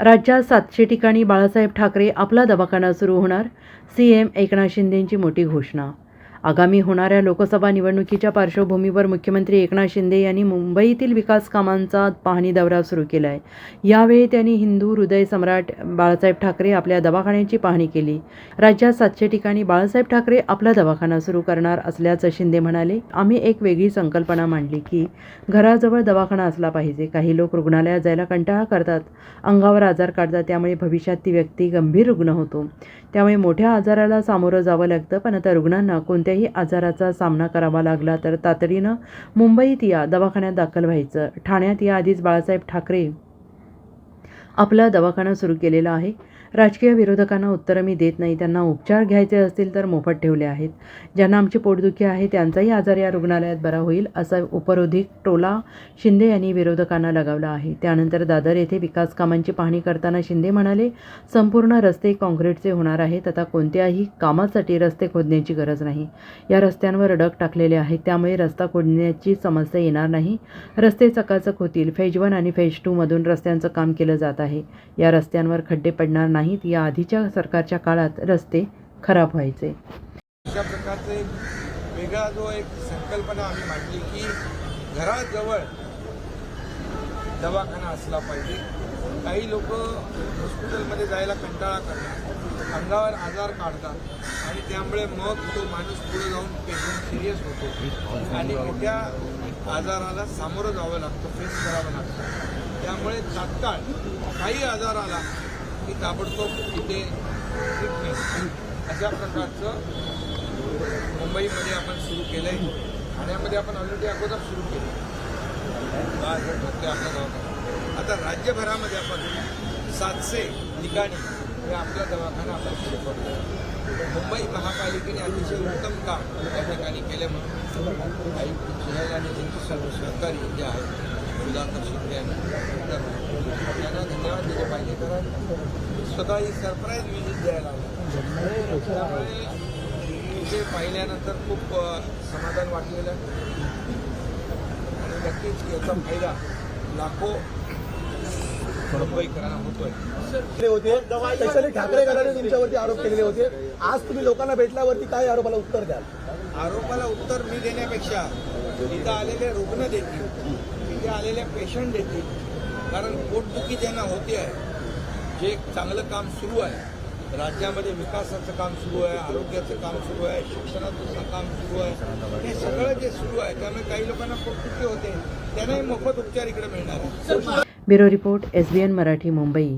राज्यात सातशे ठिकाणी बाळासाहेब ठाकरे आपला दवाखाना सुरू होणार सी एम एकनाथ शिंदेंची मोठी घोषणा आगामी होणाऱ्या लोकसभा निवडणुकीच्या पार्श्वभूमीवर मुख्यमंत्री एकनाथ शिंदे यांनी मुंबईतील विकास कामांचा पाहणी दौरा सुरू केला आहे यावेळी त्यांनी हिंदू हृदय सम्राट बाळासाहेब ठाकरे आपल्या दवाखान्याची पाहणी केली. राज्यात सातशे ठिकाणी बाळासाहेब ठाकरे आपला दवाखाना सुरू करणार असल्याचं शिंदे म्हणाले. आम्ही एक वेगळी संकल्पना मांडली की घराजवळ दवाखाना असला पाहिजे. काही लोक रुग्णालयात जायला कंटाळा करतात. अंगावर आजार काढतात. त्यामुळे भविष्यात ती व्यक्ती गंभीर रुग्ण होतो. त्यामुळे मोठ्या आजाराला सामोरं जावं लागतं. पण आता रुग्णांना कोणत्या कोणत्याही आजाराचा सामना करावा लागला तर तातडीनं मुंबईत या दवाखान्यात दाखल व्हायचं. ठाण्यात या आधीच बाळासाहेब ठाकरे आपला दवाखाना सुरू केलेला आहे. राजकीय विरोधकांना उत्तरं मी देत नाही. त्यांना उपचार घ्यायचे असतील तर मोफत ठेवले आहेत. ज्यांना आमची पोटदुखी आहे त्यांचाही आजार या रुग्णालयात बरा होईल असा उपरोधिक टोला शिंदे यांनी विरोधकांना लगावला आहे. त्यानंतर दादर येथे विकास कामांची पाहणी करताना शिंदे म्हणाले संपूर्ण रस्ते काँक्रीटचे होणार आहेत. आता कोणत्याही कामासाठी रस्ते खोदण्याची गरज नाही. या रस्त्यांवर डग टाकलेले आहेत. त्यामुळे रस्ता खोदण्याची समस्या येणार नाही. रस्ते चकाचक होतील फेज वन आणि फेज टूमधून रस्त्यांचं काम केलं जात आहे. या रस्त्यांवर खड्डे पडणार नाही नाहीत. या आधीच्या सरकारच्या काळात रस्ते खराब व्हायचे. अशा प्रकारचे वेगळा जो एक संकल्पना आम्ही मांडली की घराजवळ दवाखाना असला पाहिजे. काही लोक हॉस्पिटलमध्ये जायला कंटाळा करतात अंगावर आजार काढतात आणि त्यामुळे मग तो माणूस पुढे जाऊन पेशंट सिरियस होतो. आणि मोठ्या आजाराला सामोरं जावं लागतं फेस करावं लागतं. त्यामुळे तात्काळ काही आजार आला की ताबडतोब तिथे ट्रीटमेंट अशा प्रकारचं मुंबईमध्ये आपण सुरू केलं आहे ठाण्यामध्ये आपण ऑलरेडी अगोदर सुरू केलं आहे आपल्या दवाखाना आता राज्यभरामध्ये आपण सातशे ठिकाणी हे आपला दवाखाना आपण सुरू करतो मुंबई महापालिकेने अतिशय उत्तम काम त्या ठिकाणी केल्यामुळे. काही सुनेल आणि त्यांचे सर्व सहकारी जे आहेत सुधाकर शिंदे त्यांना धन्यवाद दिले पाहिजे. कारण स्वतः ही सरप्राईज विजिट द्यायला त्यामुळे इथे पाहिल्यानंतर खूप समाधान वाटलेलं. आणि नक्कीच याचा फायदा लाखो मुंबईकरांना होतोय. केले होते. स्पेशली ठाकरे गटाने तुमच्यावरती आरोप केलेले होते. आज तुम्ही लोकांना भेटल्यावरती काय आरोपाला उत्तर द्याल? आरोपाला उत्तर मी देण्यापेक्षा इथं आलेले रुग्ण देतील आलेल्या पेशंट देतील कारण पोटदुखी ज्यांना होते आहे जे एक चांगलं काम सुरू आहे राज्यामध्ये विकासाचं काम सुरू आहे आरोग्याचं काम सुरू आहे शिक्षणाचं काम सुरू आहे हे सगळं जे सुरू आहे त्यामुळे काही लोकांना पोटदुखी होते त्यांनाही मोफत उपचार इकडे मिळणार आहे. Bureau report S B N Marathi Mumbai.